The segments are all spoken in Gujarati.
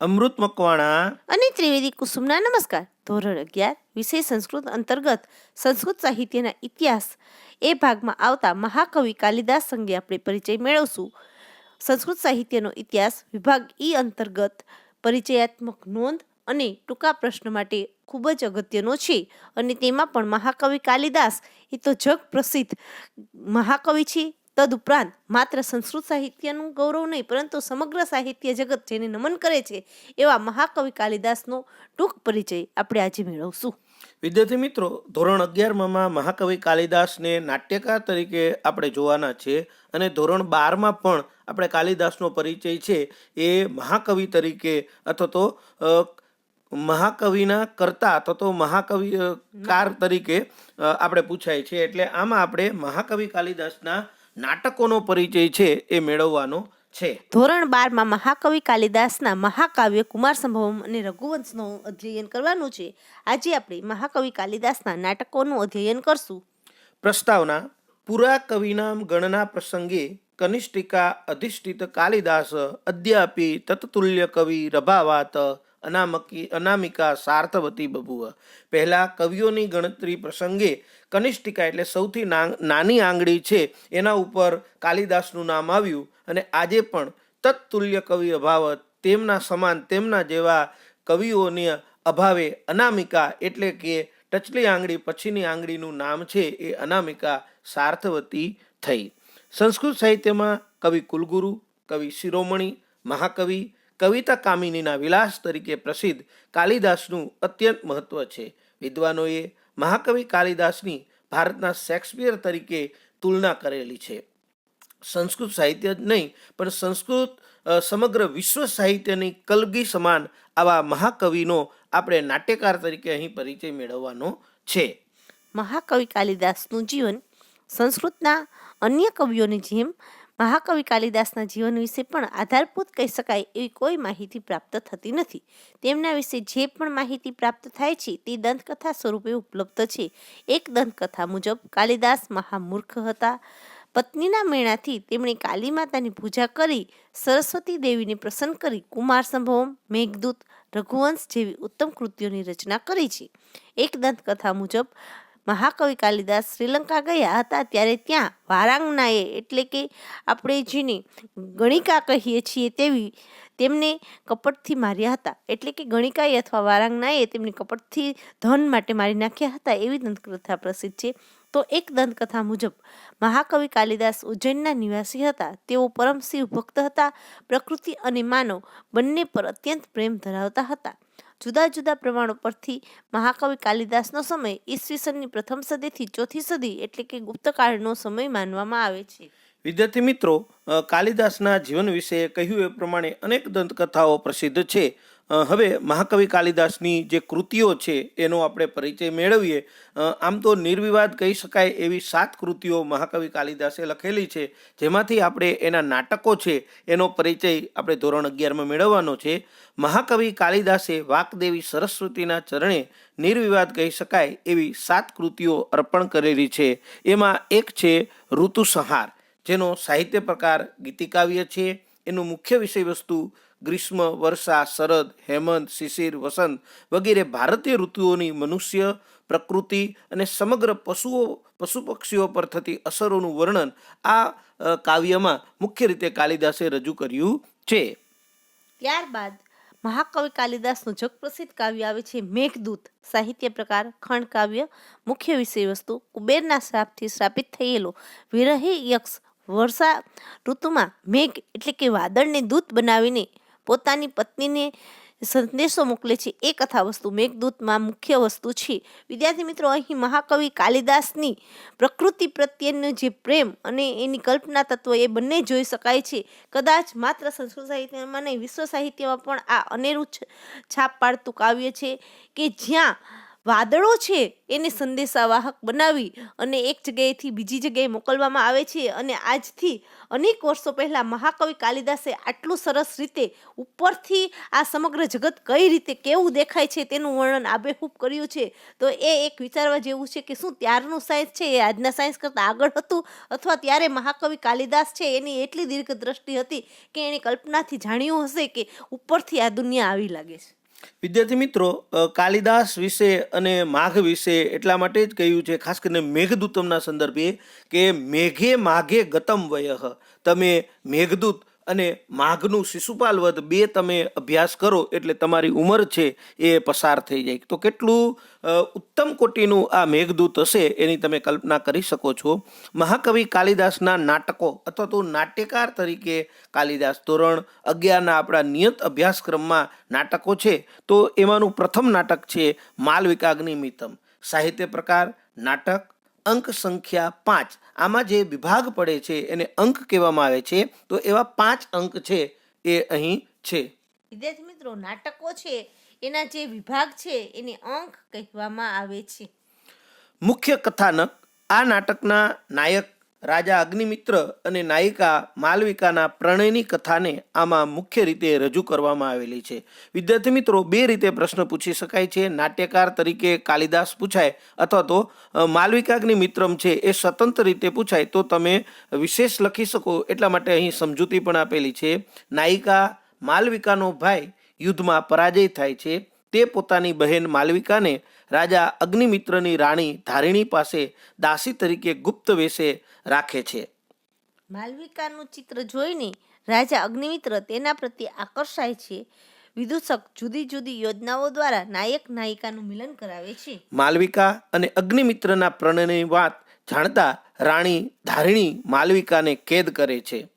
અમૃત મકવાણા. અને ત્રિવેદી કુસુમના નમસ્કાર. ધોરણ અગિયાર, વિષય સંસ્કૃત અંતર્ગત સંસ્કૃત સાહિત્યના ઇતિહાસ. એ ભાગમાં આવતા મહાકવિ કાલિદાસ અંગે આપણે પરિચય મેળવશું. સંસ્કૃત સાહિત્યનો ઇતિહાસ વિભાગ ઈ અંતર્ગત પરિચયાત્મક નોંધ અને ટૂંકા પ્રશ્ન માટે ખૂબ જ અગત્યનો છે. અને તેમાં પણ મહાકવિ કાલિદાસ એ તો જગ પ્રસિદ્ધ મહાકવિ છે. તદુપરાંત માત્ર સંસ્કૃત સાહિત્યનું ગૌરવ નહીં, પરંતુ સમગ્ર સાહિત્ય જગત જેને નમન કરે છે, એવા મહાકવિ કાલિદાસનો ટૂંક પરિચય આપણે આજે મેળવશું. વિદ્યાર્થી મિત્રો, ધોરણ અગિયારમાં મહાકવિ કાલિદાસને નાટ્યકાર તરીકે આપણે જોવાના છે અને ધોરણ બારમાં પણ આપણે કાલિદાસનો પરિચય છે, એ મહાકવિ તરીકે અથવા તો મહાકવિના કરતા અથવા તો મહાકવિ કાર તરીકે આપણે પૂછાય છે. એટલે આમાં આપણે મહાકવિ કાલિદાસના નાટકોનો પરિચય છે એ મેળવવાનો છે. ધોરણ બારમાં મહાકવિ કાલિદાસના મહાકાવ્ય કુમાર સંભવમ અને રઘુવંશનું અધ્યયન કરવાનું છે. આજે આપણે મહાકવિ કાલિદાસના નાટકોનું અધ્યયન કરશું. પ્રસ્તાવના પુરા કવિનામ ગણના પ્રસંગે કનિષ્ઠિકા અધિષ્ઠિત કાલિદાસ અદ્યાપી તત્તુલ્ય કવિ રભાવાત અનામકી, અનામિકા સાર્થવતી બબુઆ પહેલાં કવિઓની ગણતરી પ્રસંગે કનિષ્ઠિકા એટલે સૌથી નાની આંગળી છે, એના ઉપર કાલિદાસનું નામ આવ્યું અને આજે પણ તત્તુલ્ય કવિ અભાવત, તેમના સમાન, તેમના જેવા કવિઓની અભાવે અનામિકા એટલે કે ટચલી આંગળી પછીની આંગળીનું નામ છે, એ અનામિકા સાર્થવતી થઈ. સંસ્કૃત સાહિત્યમાં કવિ કુલગુરુ, કવિ શિરોમણી, મહાકવિ કવિતા કામિનીના વિલાસ તરીકે પ્રસિદ્ધ કાલિદાસનું અત્યંત મહત્વ છે. વિદ્વાનોએ મહાકવિ કાલિદાસની ભારતના શેક્સપિયર તરીકે તુલના કરેલી છે. સંસ્કૃત સાહિત્ય જ નહીં, પણ સંસ્કૃત સમગ્ર વિશ્વ સાહિત્યની કલગી સમાન આવા મહાકવિનો આપણે નાટ્યકાર તરીકે અહીં પરિચય મેળવવાનો છે. મહાકવિ કાલિદાસનું જીવન સંસ્કૃતના અન્ય કવિઓની જેમ મહાકવિ કાલિદાસના જીવન વિશે પણ આધારભૂત કહી શકાય એવી કોઈ માહિતી પ્રાપ્ત થતી નથી. તેમના વિશે જે પણ માહિતી પ્રાપ્ત થાય છે તે દંતકથા સ્વરૂપે ઉપલબ્ધ છે. એક દંતકથા મુજબ કાલિદાસ મહામૂર્ખ હતા. પત્નીના મેળાથી તેમણે કાલી માતાની પૂજા કરી, સરસ્વતી દેવીને પ્રસન્ન કરી, કુમાર સંભવમ, મેઘદૂત, રઘુવંશ જેવી ઉત્તમ કૃતિઓની રચના કરી છે. એક દંતકથા મુજબ મહાકવિ કાલિદાસ શ્રીલંકા ગયા હતા ત્યારે ત્યાં વારાંગનાએ એટલે કે આપણે જેને ગણિકા કહીએ છીએ તેવી તેમને કપટથી માર્યા હતા. એટલે કે ગણિકાએ અથવા વારાંગનાએ તેમને કપટથી ધન માટે મારી નાખ્યા હતા એવી દંતકથા પ્રસિદ્ધ છે. તો એક દંતકથા મુજબ મહાકવિ કાલિદાસ ઉજ્જૈનના નિવાસી હતા. તેઓ પરમશિવ ભક્ત હતા. પ્રકૃતિ અને માનવ બંને પર અત્યંત પ્રેમ ધરાવતા હતા. જુદા જુદા પ્રમાણો પરથી મહાકવિ કાલિદાસનો સમય ઈસવીસનની પ્રથમ સદીથી ચોથી સદી એટલે કે ગુપ્તકાળનો સમય માનવામાં આવે છે. વિદ્યાર્થી મિત્રો કાલિદાસના જીવન વિશે કહ્યું એ પ્રમાણે અનેક દંતકથાઓ પ્રસિદ્ધ છે. હવે મહાકવિ કાલિદાસની જે કૃતિઓ છે, એનો આપણે પરિચય મેળવીએ. આમ તો નિર્વિવાદ કહી શકાય એવી સાત કૃતિઓ મહાકવિ કાલિદાસે લખેલી છે, જેમાંથી આપણે એના નાટકો છે, એનો પરિચય આપણે ધોરણ અગિયારમાં મેળવવાનો છે. મહાકવિ કાલિદાસે વાકદેવી સરસ્વતીના ચરણે નિર્વિવાદ કહી શકાય એવી સાત કૃતિઓ અર્પણ કરેલી છે. એમાં એક છે ઋતુસંહાર, જેનો સાહિત્ય પ્રકાર ગીતિકાવ્ય છે. એનું મુખ્ય વિષય વસ્તુ ગ્રીષ્મ, વર્ષા, શરદ, હેમંત, શિશિર, વસંત વગેરે ભારતીય ઋતુઓની મનુષ્ય, પ્રકૃતિ અને સમગ્ર પશુઓ પશુ પક્ષીઓ પર થતી અસરોનું વર્ણન આ કાવ્યમાં મુખ્ય રીતે કાલિદાસે રજૂ કર્યું છે. ત્યારબાદ મહાકવિ કાલિદાસનું જગપ્રસિદ્ધ કાવ્ય આવે છે મેઘદૂત. સાહિત્ય પ્રકાર, ખંડ કાવ્ય, મુખ્ય વિષય વસ્તુ કુબેરના શ્રાપથી શ્રાપિત થયેલો વિરહી યક્ષ વર્ષા ઋતુમાં મેઘ એટલે કે વાદળને દૂત બનાવીને પોતાની પત્નીને સંદેશો મોકલે છે. એ કથા વસ્તુ મેઘદૂતમાં મુખ્ય વસ્તુ છે. વિદ્યાર્થી મિત્રો, અહીં મહાકવિ કાલિદાસની પ્રકૃતિ પ્રત્યેનો જે પ્રેમ અને એની કલ્પના તત્વ એ બંને જોઈ શકાય છે. કદાચ માત્ર સંસ્કૃત સાહિત્યમાં નહીં, વિશ્વ સાહિત્યમાં પણ આ અનેરું છાપ પાડતું કાવ્ય છે કે જ્યાં વાદળો છે, એને સંદેશાવાહક બનાવી અને એક જગ્યાએથી બીજી જગ્યાએ મોકલવામાં આવે છે. અને આજથી અનેક વર્ષો પહેલાં મહાકવિ કાલિદાસે આટલું સરસ રીતે ઉપરથી આ સમગ્ર જગત કઈ રીતે કેવું દેખાય છે તેનું વર્ણન આબેહૂબ કર્યું છે. તો એ એક વિચારવા જેવું છે કે શું ત્યારનું સાયન્સ છે એ આજના સાયન્સ કરતાં આગળ હતું? અથવા ત્યારે મહાકવિ કાલિદાસ છે એની એટલી દીર્ઘ દ્રષ્ટિ હતી કે એની કલ્પનાથી જાણ્યું હશે કે ઉપરથી આ દુનિયા આવી લાગે છે. વિદ્યાર્થી મિત્રો કાલિદાસ વિશે અને માઘ વિશે એટલા માટે જ કહ્યું છે, ખાસ કરીને મેઘદૂતમના સંદર્ભે કે મેઘે માઘે ગતમ વયઃ. તમે મેઘદૂત અને માઘનું શિશુપાલ વધ બે તમે અભ્યાસ કરો એટલે તમારી ઉંમર છે એ પસાર થઈ જાય. તો કેટલું ઉત્તમ કોટીનું આ મેઘદૂત હશે એની તમે કલ્પના કરી શકો છો. મહાકવિ કાલિદાસના નાટકો અથવા તો નાટ્યકાર તરીકે કાલિદાસ ધોરણ અગિયારના આપણા નિયત અભ્યાસક્રમમાં નાટકો છે. તો એમાંનું પ્રથમ નાટક છે માલવિકાગ્નિમિતમ. સાહિત્ય પ્રકાર, નાટક અંક સંખ્યા પાંચ. આમાં જે વિભાગ પડે છે એને અંક કહેવામાં આવે છે. તો એવા પાંચ અંક છે એ અહીં છે. વિદ્યાર્થી મિત્રો નાટકો છે એના જે વિભાગ છે એને અંક કહેવામાં આવે છે. મુખ્ય કથાનક આ નાટકના નાયક રાજા અગ્નિમિત્ર અને નાયિકા માલવિકાના પ્રણયની કથાને આમાં મુખ્ય રીતે રજૂ કરવામાં આવેલી છે. વિદ્યાર્થી મિત્રો, બે રીતે પ્રશ્ન પૂછી શકાય છે. નાટ્યકાર તરીકે કાલિદાસ પૂછાય અથવા તો માલવિકાગ્નિ મિત્રમ છે એ સ્વતંત્ર રીતે પૂછાય, તો તમે વિશેષ લખી શકો. એટલા માટે અહીં સમજૂતી પણ આપેલી છે. નાયિકા માલવિકાનો ભાઈ યુદ્ધમાં પરાજય થાય છે. તે પોતાની બહેન માલવિકાને રાજા અગ્નિમિત્રની રાણી ધારિણી પાસે દાસી તરીકે ગુપ્ત વેશે રાખે છે. માલવિકાનું ચિત્ર જોઈને રાજા અગ્નિમિત્ર તેના પ્રત્યે આકર્ષાય છે. વિદૂષક જુદી જુદી યોજનાઓ દ્વારા નાયક નાયિકાનું મિલન કરાવે છે. માલવિકા અને અગ્નિમિત્રના પ્રણયની વાત જાણતા રાણી ધારિણી માલવિકાને કેદ કરે છે.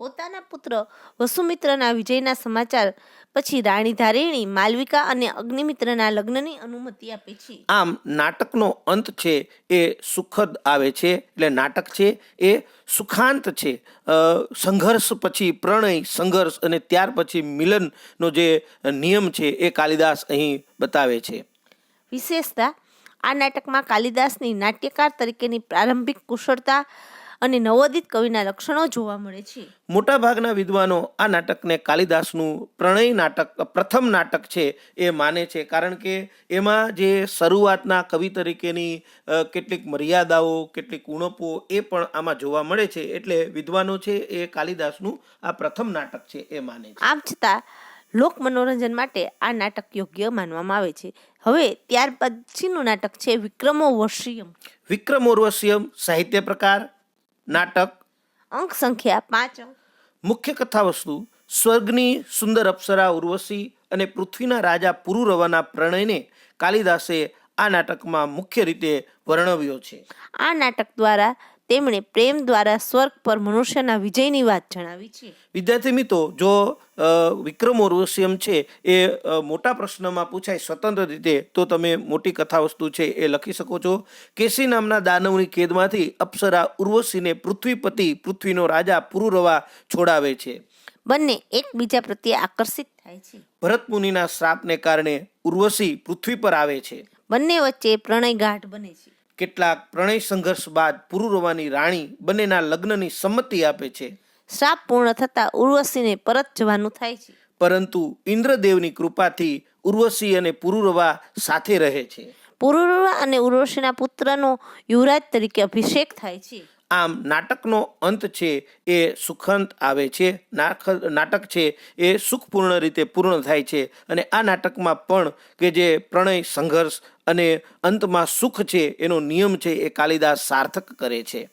પોતાના પુત્ર વસુમિત્રના વિજયના સમાચાર પછી રાણી ધારિણી માલવિકા અને અગ્નિમિત્રના લગ્નની અનુમતિ આપે છે. આમ નાટકનો અંત છે એ સુખદ આવે છે એટલે નાટક છે એ સુખાંત છે. સંઘર્ષ પછી પ્રણય સંઘર્ષ અને ત્યાર પછી મિલનનો જે નિયમ છે એ કાલિદાસ અહીં બતાવે છે. વિશેષતા આ નાટકમાં કાલિદાસની નાટ્યકાર તરીકેની પ્રારંભિક કુશળતા અને નવોદિત કવિના લક્ષણો જોવા મળે છે. મોટાભાગના વિદ્વાનો આ નાટકને કાલિદાસનું પ્રણય નાટક પ્રથમ નાટક છે એ માને છે. કારણ કે એમાં જે શરૂઆતના કવિ તરીકેની કેટલીક મર્યાદાઓ કેટલીક ઉણપો એ પણ આમાં જોવા મળે છે. એટલે વિદ્વાનો છે એ કાલિદાસનું આ પ્રથમ નાટક છે એ માને છે. આમ છતાં લોક મનોરંજન માટે આ નાટક યોગ્ય માનવામાં આવે છે. હવે ત્યાર પછીનું નાટક છે વિક્રમો વર્ષિયમ વિક્રમોર્વશ્યમ સાહિત્ય પ્રકાર નાટક અંક સંખ્યા પાંચ મુખ્ય કથા વસ્તુ સ્વર્ગની સુંદર અપ્સરા ઉર્વશી અને પૃથ્વીના રાજા પુરુરવાના પ્રણયને કાલિદાસે આ નાટકમાં મુખ્ય રીતે વર્ણવ્યો છે. આ નાટક દ્વારા તેમણે પ્રેમ દ્વારા સ્વર્ગ પર મનુષ્યના વિજયની વાત જણાવી છે. વિદ્યાર્થી મિત્રો જો વિક્રમોર્વશ્યમ છે એ મોટા પ્રશ્નમાં પૂછાય સ્વતંત્ર રીતે તો તમે મોટી કથા વસ્તુ છે એ લખી શકો છો. કેસી નામના દાનવની કેદમાંથી અપ્સરા ઉર્વશીને પૃથ્વીપતિ પૃથ્વીનો રાજા પુરુરવા છોડાવે છે. બંને એકબીજા પ્રત્યે આકર્ષિત થાય છે. ભરત મુનિના શ્રાપને કારણે ઉર્વશી પૃથ્વી પર આવે છે. બંને વચ્ચે પ્રણય ગાઢ બને છે. કેટલાક પ્રણય સંઘર્ષ બાદ પુરુરવાની રાણી બંનેના લગ્નની સંમતિ આપે છે. શ્રાપ પૂર્ણ થતાં ઉર્વશીને પરત જવાનું થાય છે. પરંતુ ઇન્દ્રદેવની કૃપાથી ઉર્વશી અને પુરુરવા સાથે રહે છે. પુરુરવા અને ઉર્વશીના પુત્રનો યુવરાજ તરીકે અભિષેક થાય છે. આમ નાટકનો અંત છે એ સુખંત આવે છે. નાટક છે એ સુખપૂર્ણ રીતે પૂર્ણ થાય છે. અને આ નાટકમાં પણ કે જે પ્રણય સંઘર્ષ અને અંતમાં સુખ છે એનો નિયમ છે એ કાલિદાસ સાર્થક કરે છે.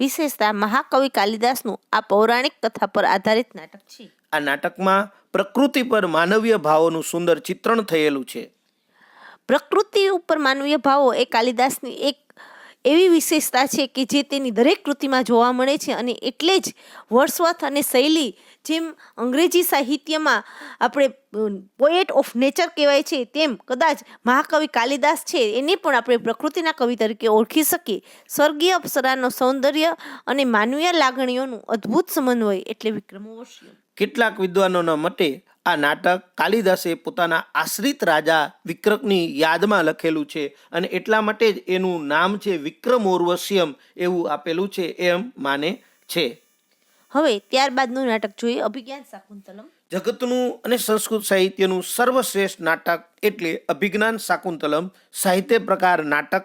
વિશેષતા મહાકવિ કાલિદાસનું આ પૌરાણિક કથા પર આધારિત નાટક છે. આ નાટકમાં પ્રકૃતિ પર માનવીય ભાવોનું સુંદર ચિત્રણ થયેલું છે. પ્રકૃતિ ઉપર માનવીય ભાવો એ કાલિદાસની એક એવી વિશેષતા છે કે જે તેની દરેક કૃતિમાં જોવા મળે છે અને એટલે જ વર્ષવથ અને શૈલી જેમ અંગ્રેજી સાહિત્યમાં આપણે પોએટ ઓફ નેચર કહેવાય છે. તેમ કદાચ મહાકવિ કાલિદાસ છે એને પણ આપણે પ્રકૃતિના કવિ તરીકે ઓળખી શકીએ. સ્વર્ગીય અપ્સરાનો સૌંદર્ય અને માનવીય લાગણીઓનું અદ્ભુત સમન્વય એટલે વિક્રમોર્વશીય કેટલાક વિદ્વાનોના મતે આ નાટક કાલિદાસે પોતાના આશ્રિત રાજા વિક્રકની યાદમાં લખેલું છે અને એટલા માટે જ એનું નામ છે વિક્રમોર્વશ્યમ એવું આપેલું છે એમ માને છે. હવે ત્યારબાદનું નાટક જોઈએ. અભિજ્ઞાન શાકુંતલમ. જગતનું અને સંસ્કૃત સાહિત્યનું સર્વશ્રેષ્ઠ નાટક એટલે અભિજ્ઞાન શાકુંતલમ સાહિત્ય પ્રકાર નાટક.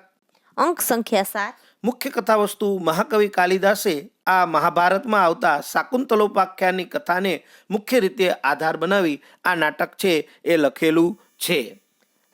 અંક સંખ્યા સાત. મુખ્ય કથા વસ્તુ મહાકવિ કાલિદાસે આ મહાભારતમાં આવતા શાકુંતલોપાખ્યાનની કથાને મુખ્ય રીતે આધાર બનાવી આ નાટક છે એ લખેલું છે.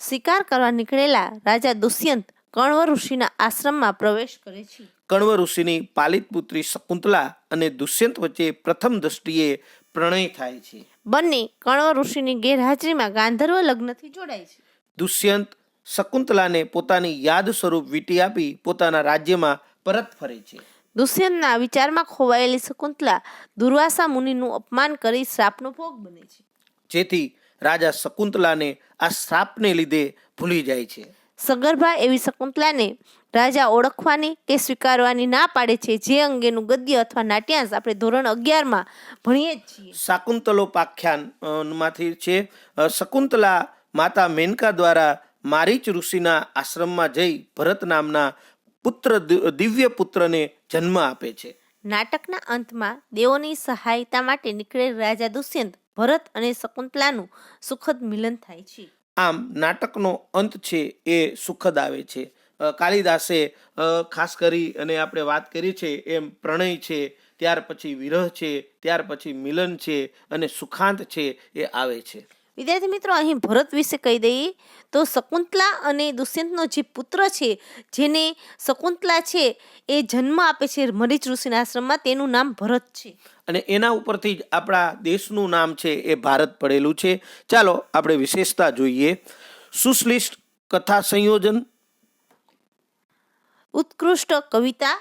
શિકાર કરવા નીકળેલા રાજા દુષ્યંત કણવ ઋષિના આશ્રમમાં પ્રવેશ કરે છે. કણવ ઋષિની પાલિત પુત્રી શકુંતલા અને દુષ્યંત વચ્ચે પ્રથમ દ્રષ્ટિએ પ્રણય થાય છે. બંને કણવ ઋષિની ગેરહાજરીમાં ગાંધર્વ લગ્નથી જોડાય છે. દુષ્યંત શકુંતલાને પોતાની યાદ સ્વરૂપ વીંટી આપી પોતાના રાજ્યમાં પરત ફરે છે. દુષ્યંતના વિચારમાં ખોવાયેલી શકુંતલા દુર્વાસા મુનિનું અપમાન કરી શ્રાપનો ભોગ બને છે. જેથી રાજા શકુંતલાને આ શ્રાપને લીધે ભૂલી જાય છે. સગર્ભા એવી શકુંતલાને રાજા ઓળખવાની કે સ્વીકારવાની ના પાડે છે જે અંગેનું ગદ્ય અથવા નાટ્યાંશ આપણે ધોરણ અગિયારમાં ભણીએ જ છીએ. શાકુંતલોપાખ્યાનમાંથી છે શકુંતલા માતા મેનકા દ્વારા મારીચ ઋષિના આશ્રમમાં જઈ ભરત નામના પુત્ર દિવ્ય પુત્રને જન્મ આપે છે. નાટકના અંતમાં દેવોની સહાયતા માટે નીકળેલ રાજા દુષ્યંત ભરત અને શકુંતલાનું સુખદ મિલન થાય છે. આમ નાટકનો અંત છે એ સુખદ આવે છે. કાલિદાસે ખાસ કરી અને આપણે વાત કરી છે એમ પ્રણય છે ત્યાર પછી વિરહ છે ત્યાર પછી મિલન છે અને સુખાંત છે એ આવે છે. વિદ્યાર્થી મિત્રો અહીં ભરત વિશે કહી દઈએ તો શકુંતલા અને દુષ્યંતનો જે પુત્ર છે જેને શકુંતલા છે એ જન્મ આપે છે મરીચ ઋષિના આશ્રમમાં તેનું નામ ભરત છે. અને એના ઉપરથી જ આપણા દેશનું નામ છે એ ભારત પડેલું છે. ચાલો આપણે વિશેષતા જોઈએ. સુશ્લિષ્ટ કથા સંયોજન ઉત્કૃષ્ટ કવિતા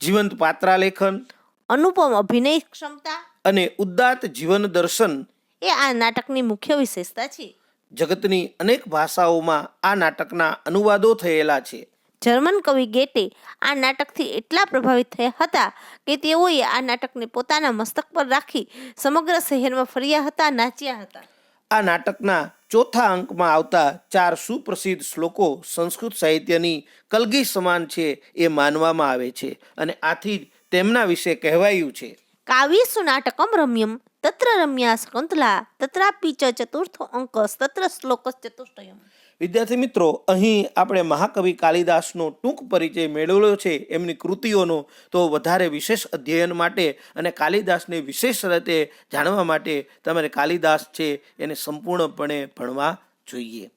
જીવંત પાત્રાલેખન અનુપમ અભિનય ક્ષમતા અને ઉદાત્ત જીવન દર્શન એ આ નાટકની મુખ્ય વિશેષતા છે. જગતની અનેક ભાષાઓમાં આ નાટકના અનુવાદો થયેલા છે. જર્મન કવિ ગેટે આ નાટકથી એટલા પ્રભાવિત થયા હતા કે તેઓએ આ નાટકને પોતાના મસ્તક પર રાખી સમગ્ર શહેરમાં ફર્યા હતા નાચ્યા હતા. આ નાટકના ચોથા અંકમાં આવતા ચાર સુપ્રસિદ્ધ શ્લોકો સંસ્કૃત સાહિત્યની કલગી સમાન છે એ માનવામાં આવે છે અને આથી જ તેમના વિશે કહેવાયું છે. કાવ્યસુ નાટકમ રમ્યમ, તત્ર રમ્યા શકુંતલા તત્રાપી ચ ચતુર્થો અંકસ, તત્ર શ્લોક ચતુષ્ટયમ. વિદ્યાર્થી મિત્રો, અહીં આપણે મહાકવિ કાલિદાસનો ટૂંક પરિચય મેળવ્યો છે, એમની કૃતિઓનો તો વધારે વિશેષ અધ્યયન માટે અને કાલિદાસને વિશેષ રીતે જાણવા માટે તમારે કાલિદાસ છે એને સંપૂર્ણપણે ભણવા જોઈએ.